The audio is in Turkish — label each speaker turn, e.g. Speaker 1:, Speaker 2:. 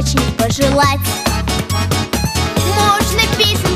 Speaker 1: очень пожелать. Можно
Speaker 2: песню